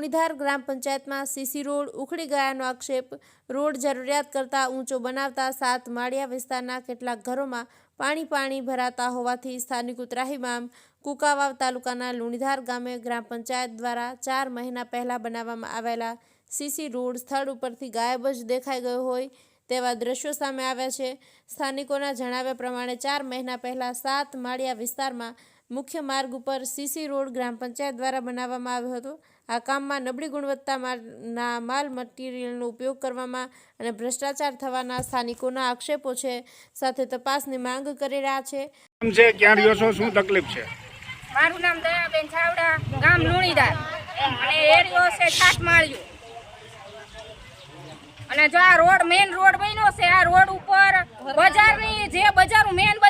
લુણીધાર ગ્રામ પંચાયતમાં CC road, ઉખડી ગયાનો આક્ષેપ, road જરૂરિયાત કરતાં ઊંચો બનાવતા સાત માળિયા વિસ્તારના કેટલાક ઘરોમાં પાણી પાણી ભરાતા હોવાથી સ્થાનિકો ઉત્રાહીમામ કુકાવાવ તાલુકાના લુણીધાર ગામે ગ્રામ પંચાયત દ્વારા ચાર મહિના પહેલાં બનાવવામાં આવેલા સીસી રોડ સ્થળ ઉપરથી ગાયબ જ દેખાઈ ગયો હોય તેવા દ્રશ્યો સામે આવ્યા છે. સ્થાનિકોના જણાવ્યા પ્રમાણે ચાર મહિના પહેલાં સાત માળિયા વિસ્તારમાં મુખ્ય માર્ગ ઉપર સીસી રોડ ગ્રામ પંચાયત દ્વારા બનાવવામાં આવ્યો હતો. આ કામમાં નબળી ગુણવત્તાના માલ મટીરિયલનો ઉપયોગ કરવામાં અને ભ્રષ્ટાચાર થવાના સ્થાનિકોના આક્ષેપો છે સાથે તપાસની માંગ કરી રહ્યા છે. ક્યાં રહ્યો છો શું તકલીફ છે? મારું નામ દયાબેન છાવડા ગામ લુણીદાર. અને એરિયો છે છાટમાળિયું અને જો આ રોડ મેન રોડ બન્યો છે આ રોડ ઉપર બજારની જે બજાર છે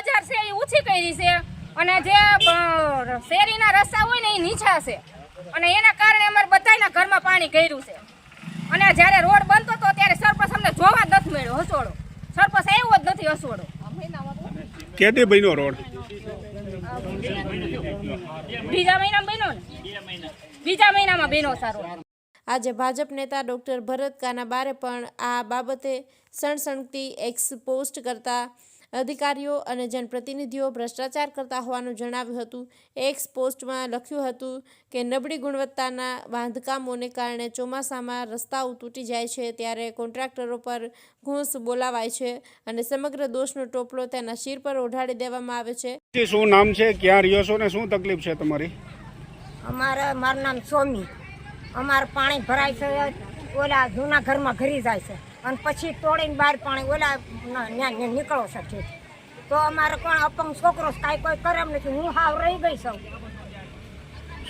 અને જે બ- શેરીના રસ્તા હોય ને એ નીચા છે. અને એના કારણે અમારે બધાયના ઘરમાં પાણી કર્યું છે. અને જ્યારે રોડ બનતો હતો ત્યારે સરપંચ અમને જોવા જ નથી મળ્યો હસોડો. સરપંચ આવ્યો જ નથી હસોડો. કેદી બન્યો રોડ? બીજા મહિનામાં બન્યો ને? બીજા મહિનામાં બન્યો સારો. આજે ભાજપ નેતા ડોક્ટર ભરત કાનાબારે પણ આ બાબતે સણસણતી એક્સ પોસ્ટ કરતા અધિકારીઓ અને જનપ્રતિનિધિઓ ભ્રષ્ટાચાર કરતા હોવાનું જણાવ્યું હતું. એક્સ પોસ્ટમાં લખ્યું હતું કે નબળી ગુણવત્તાના બાંધકામોને કારણે ચોમાસામાં રસ્તાઓ તૂટી જાય છે ત્યારે કોન્ટ્રાક્ટરો પર ઘૂંસ બોલાવાય છે અને સમગ્ર દોષનો ટોપલો તેના શિર પર ઓઢાડી દેવામાં આવે છે. શું નામ છે? ક્યાં રહ્યો છો ને શું તકલીફ છે તમારી? અમારે મારું નામ સોમી. અમારે પાણી ભરાય છે ઓલા જૂના ઘરમાં ઘરી જાય છે. અને પછી તોડીને બહાર પાણી ઓલા ન- ન્યા ન્યા નીકળો છે તો અમારે કોણ અપંગ છોકરો કાંઈ કોઈ કરે નથી. હું હાવ રહી ગઈ છું.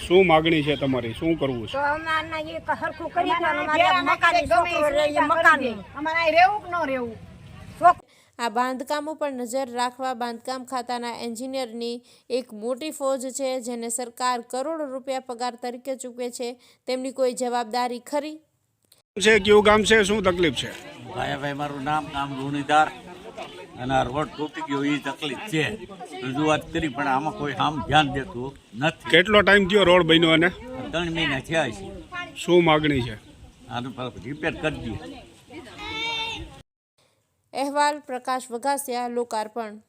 શું માગણી છે તમારી? શું કરવું છે? તો અમારે એ હરખું કરી દો અમારે મકાન છોકરો રહે મકાન. અમારે રહેવું કે ન રહેવું? આ બાંધકામો પર નજર રાખવા બાંધકામ ખાતાના એન્જિનિયરની એક મોટી ફોજ છે જેને સરકાર કરોડો રૂપિયા પગાર તરીકે ચૂકવે છે. તેમની કોઈ જવાબદારી ખરી? છે કયું ગામ છે? શું તકલીફ છે? ભાઈ મારું નામ ગામ ગુણીદાર અને આ રોડ તૂટી ગયો એ તકલીફ છે. રજૂઆત કરી પણ આમાં કોઈ આમ ધ્યાન દેતું નથી. કેટલો ટાઈમ થયો રોડ બન્યો અને? ત્રણ મહિના થયા છે. શું માગણી છે? આનું રિપેર કરી દઈએ. અહેવાલ પ્રકાશ વઘાસિયા લોકાર્પણ.